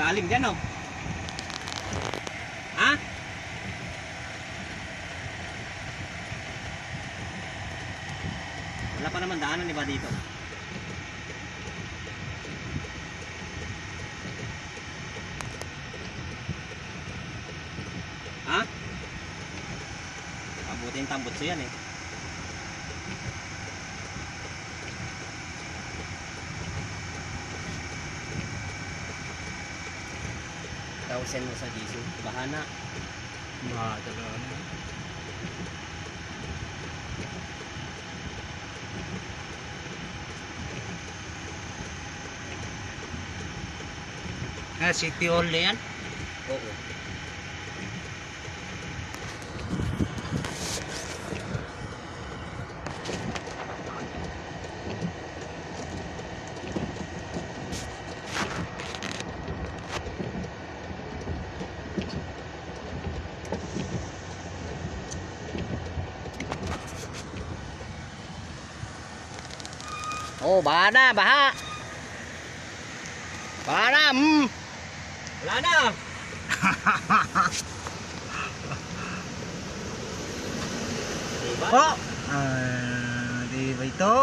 Lalim dyan, oh. Ha? Wala pa naman daanan, di ba, dito? Ha? Abutin tambot siya yan, eh. Tausen mo sa GC. Bahana. Matagal. Ah, city hall na yan. Oo. Oh, baha na, baha. Baha na, mm. Wala na. diba? Oh! Ah, di ba ito?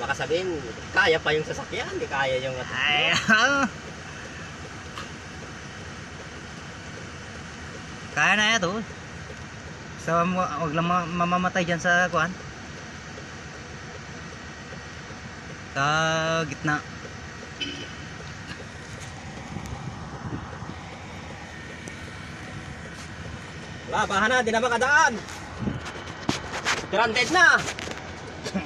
Baka sabihin, kaya pa yung sasakyan, hindi kaya yung Ay, ah. Kaya na ito. Sa mo, wag lang ma- mamamatay dyan sa kuan. Sa gitna. Wala, baha na, di na makadaan. Stranded na.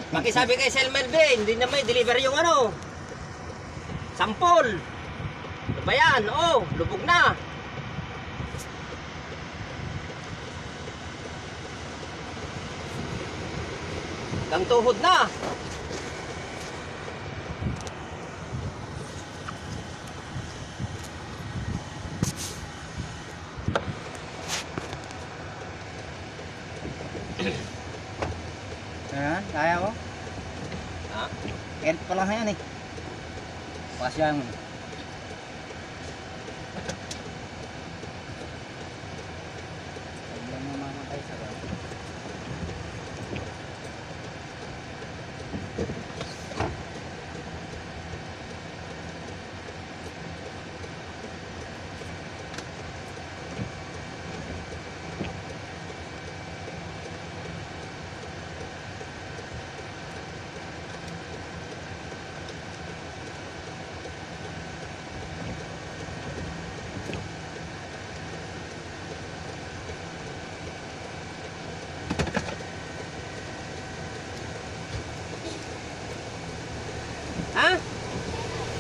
Pakisabi kay Sel Melvin, hindi na may deliver yung ano. Sampol. Ano ba yan? Oh, lubog na. Hanggang tuhod na. Ayan, kaya ko. Ha? End pa lang yan eh. Pasya mo.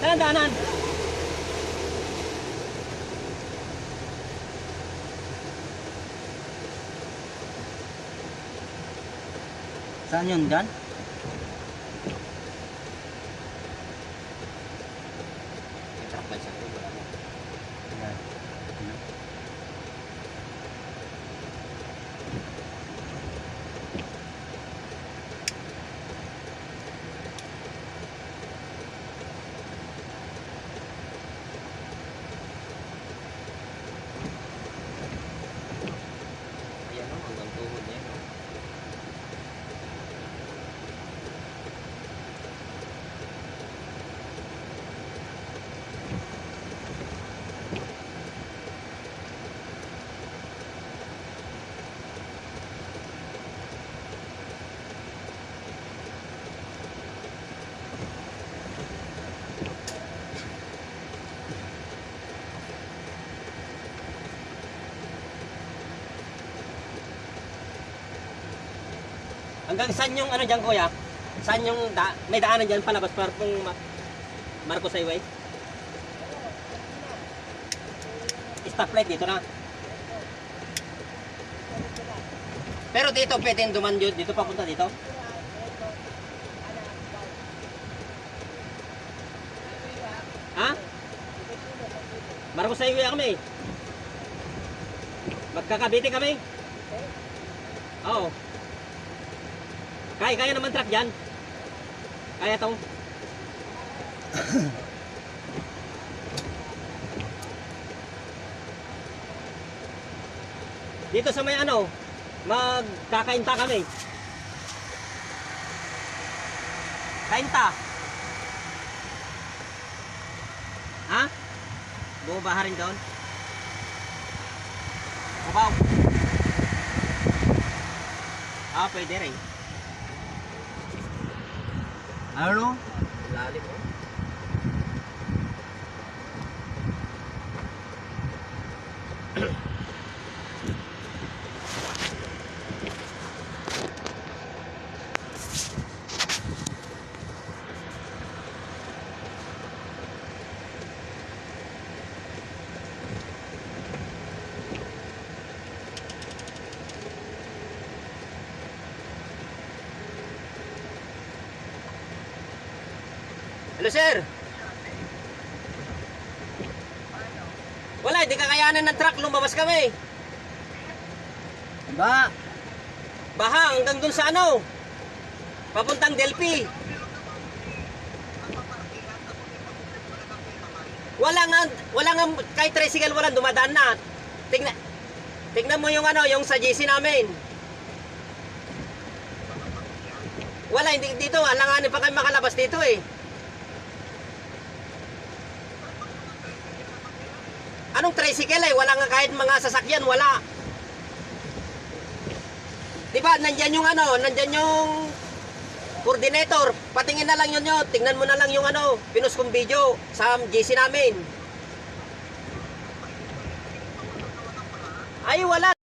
Saan daanan? Saan yun dyan? Hanggang saan yung ano dyan kuya? Saan yung da may daanan dyan palabas para pong Ma Marcos Highway? Stoplight dito na. Pero dito pwedeng duman yun. Dito papunta dito. Ha? Marcos Highway kami. Magkakabiti kami. Oo. Kaya, kaya naman truck yan. Kaya tong. Dito sa may ano, magkakainta kami. Kainta. Ha? Bubaharin doon. Bubaw. Ah, pwede rin. Ano? Lalim oh. Hello, sir. Wala, hindi kakayanan ng truck. Lumabas kami. Ba? Baha hanggang dun sa ano. Papuntang Delphi. Wala nga, wala nga, kahit tricycle walang dumadaan na. Tingnan, tingnan mo yung ano, yung sa GC namin. Wala, hindi dito. Alanganin pa kami makalabas dito eh. Anong tricycle eh? Wala nga kahit mga sasakyan, wala. Di ba, nandyan yung ano, nandyan yung coordinator. Patingin na lang yun yun. Tingnan mo na lang yung ano, pinus kong video sa GC namin. Ay, wala.